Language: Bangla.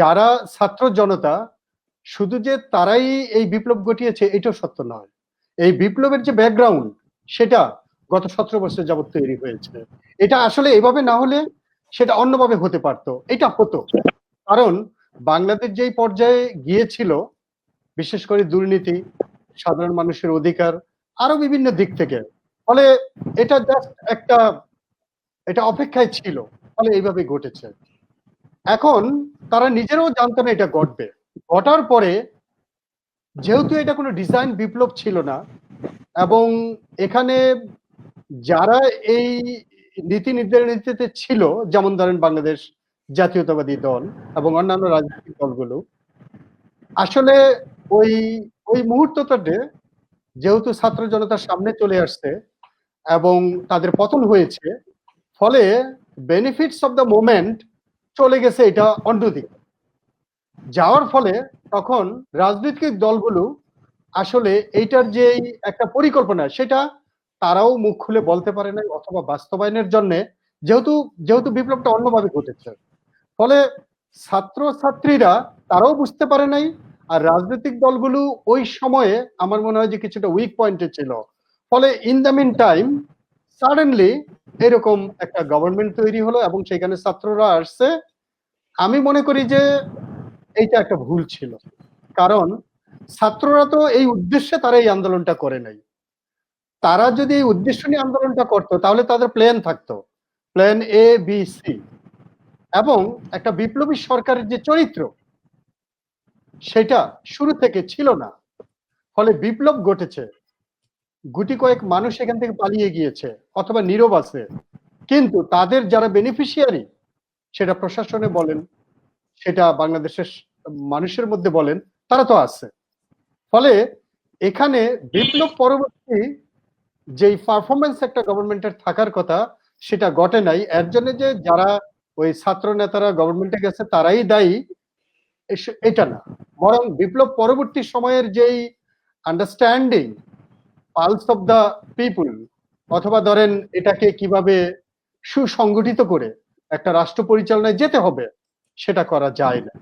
যারা ছাত্র জনতা, শুধু যে তারাই এই বিপ্লব ঘটিয়েছে, এটাও সত্য নয়। এই বিপ্লবের যে ব্যাকগ্রাউন্ড সেটা গত সতেরো বছর যাবৎ তৈরি হয়েছে। এটা আসলে এভাবে না হলে সেটা অন্যভাবে হতে পারতো। এটা হতো। কারণ বাংলাদেশ যেই পর্যায়ে গিয়েছিল, বিশেষ করে দুর্নীতি, সাধারণ মানুষের অধিকার, আরও বিভিন্ন দিক থেকে, ফলে এটা জাস্ট একটা, এটা অপেক্ষায় ছিল, ফলে এইভাবে ঘটেছে। এখন তারা নিজেরাও জানতো না এটা ঘটবে। ঘটার পরে যেহেতু এটা কোনো ডিজাইন বিপ্লব ছিল না, এবং এখানে যারা এই নীতি নির্ধারণীতে ছিল, যেমন ধরেন বাংলাদেশ জাতীয়তাবাদী দল এবং অন্যান্য রাজনৈতিক দলগুলো, আসলে ওই ওই মুহূর্তটাতে যেহেতু ছাত্র জনতার সামনে চলে আসছে এবং তাদের পতন হয়েছে, ফলে বেনিফিটস অফ দ্য মোমেন্ট চলে গেছে এটা অন্যদিকে যাওয়ার ফলে তখন রাজনৈতিক দলগুলো আসলে এইটার যে একটা পরিকল্পনা, সেটা তারাও মুখ খুলে বলতে পারে নাই অথবা বাস্তবায়নের জন্য, যেহেতু যেহেতু বিপ্লবটা অন্যভাবে ঘটেছে। ফলে ছাত্র ছাত্রীরা তারাও বুঝতে পারে নাই আর রাজনৈতিক দলগুলো ওই সময়ে আমার মনে হয় যে কিছুটা উইক পয়েন্টে ছিল। ফলে in the mean time suddenly এরকম একটা গভর্নমেন্ট তৈরি হলো এবং সেখানে ছাত্ররা আসছে। আমি মনে করি যে এইটা একটা ভুল ছিল। কারণ ছাত্ররা তো এই উদ্দেশ্যে তারা এই আন্দোলনটা করে নাই। তারা যদি এই উদ্দেশ্য নিয়ে আন্দোলনটা করতো, তাহলে তাদের প্ল্যান থাকতো। প্ল্যান এ বি সি এবং একটা বিপ্লবী সরকারের যে চরিত্র, সেটা শুরু থেকে ছিল না। ফলে বিপ্লব ঘটেছে। গুটি কয়েক মানুষ এখান থেকে পালিয়ে গিয়েছে, অথবা নীরব আছে। কিন্তু তাদের যারা বেনিফিশিয়ারি সেটা প্রশাসনে বলেন, সেটা বাংলাদেশের মানুষের মধ্যে বলেন, তারা তো আছে। ফলে এখানে বিপ্লব পরবর্তী যেই পারফরমেন্স একটা গভর্নমেন্টের থাকার কথা, সেটা ঘটে নাই। এর জন্য যে যারা ওই ছাত্র নেতারা গভর্নমেন্টে গেছে, তারাই দায়ী এটা না। বরং বিপ্লব পরবর্তী সময়ের যেই understanding pulse of the people, অথবা ধরেন এটাকে কীভাবে সুসংগঠিত করে একটা রাষ্ট্র পরিচালনায় যেতে হবে, সেটা করা যায় না।